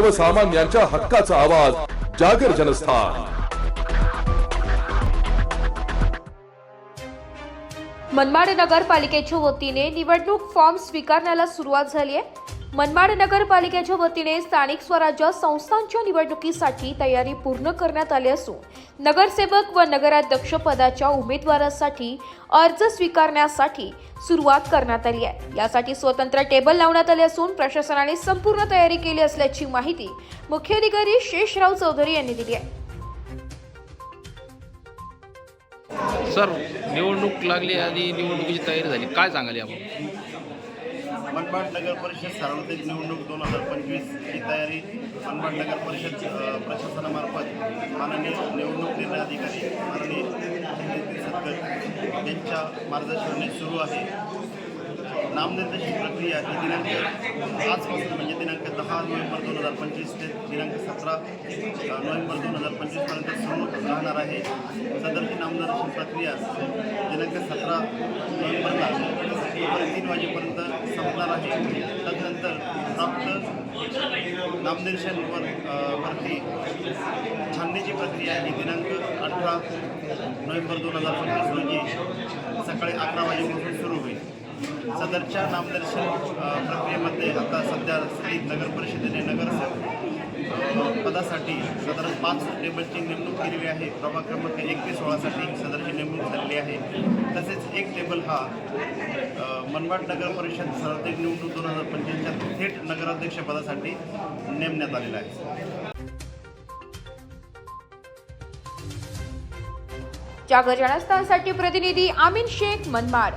सर्वसामान्यांच्या हक्काचा आवाज जागर जनस्थान. मनमाड नगरपालिकेच्या वतीने निवडणूक फॉर्म स्वीकारण्याला सुरुवात झाली आहे. मनमाड नगरपालिकेच्या वतीने स्थानिक स्वराज्य संस्थांच्या निवडणुकीसाठी तयारी पूर्ण करण्यात आली असून नगरसेवक व नगराध्यक्ष पदाच्या उमेदवारासाठी अर्ज स्वीकारण्यासाठी सुरुवात करण्यात आली आहे. यासाठी स्वतंत्र टेबल लावण्यात आले असून प्रशासनाने संपूर्ण तयारी केली असल्याची माहिती मुख्याधिकारी शेषराव चौधरी यांनी दिली आहे. सर निवडणूक लागली आणि निवडणुकीची तयारी झाली. काय सांगाल आपण मनमाड नगर परिषद सार्वत्रिक निवडणूक दोन हजार पंचवीसची तयारी मनमाड नगर परिषद अ, नितीन सतकर यांच्या मार्गदर्शनाने सुरू आहे. नामनिर्देशन प्रक्रिया ही दिनांक आजपासून म्हणजे दिनांक दहा नोव्हेंबर दोन हजार पंचवीस ते दिनांक सतरा नोव्हेंबर दोन हजार पंचवीसपर्यंत सुरू राहणार आहे. सदरची नामनिर्देशन प्रक्रिया दिनांक सतरा नोव्हेंबरला तीन वाजेपर्यंत संपणार आहे. तदनंतर प्राप्त नामनिर्देशनवर भरती वरती छाननीची प्रक्रिया ही दिनांक अठरा नोव्हेंबर दोन हजार पंचवीस रोजी सकाळी अकरा वाजेपासून सुरू होईल. सदरच्या नामदर्शन प्रक्रियेमध्ये आता सध्या स्थित नगर परिषदेने नगरसेवक पदासाठी सदर पाच टेबलची नेमणूक केलेली आहे. प्रभाग क्रमांक एकवीस सोळासाठी सदरची नेमणूक झालेली आहे. तसेच एक टेबल हा मनमाड नगर परिषद सार्वत्रिक निवडणूक दोन हजार पंचवीसच्या थेट नगराध्यक्ष पदासाठी नेमण्यात आलेला आहे. जागर जनस्थानसाठी प्रतिनिधी आमिन शेख मनमाड.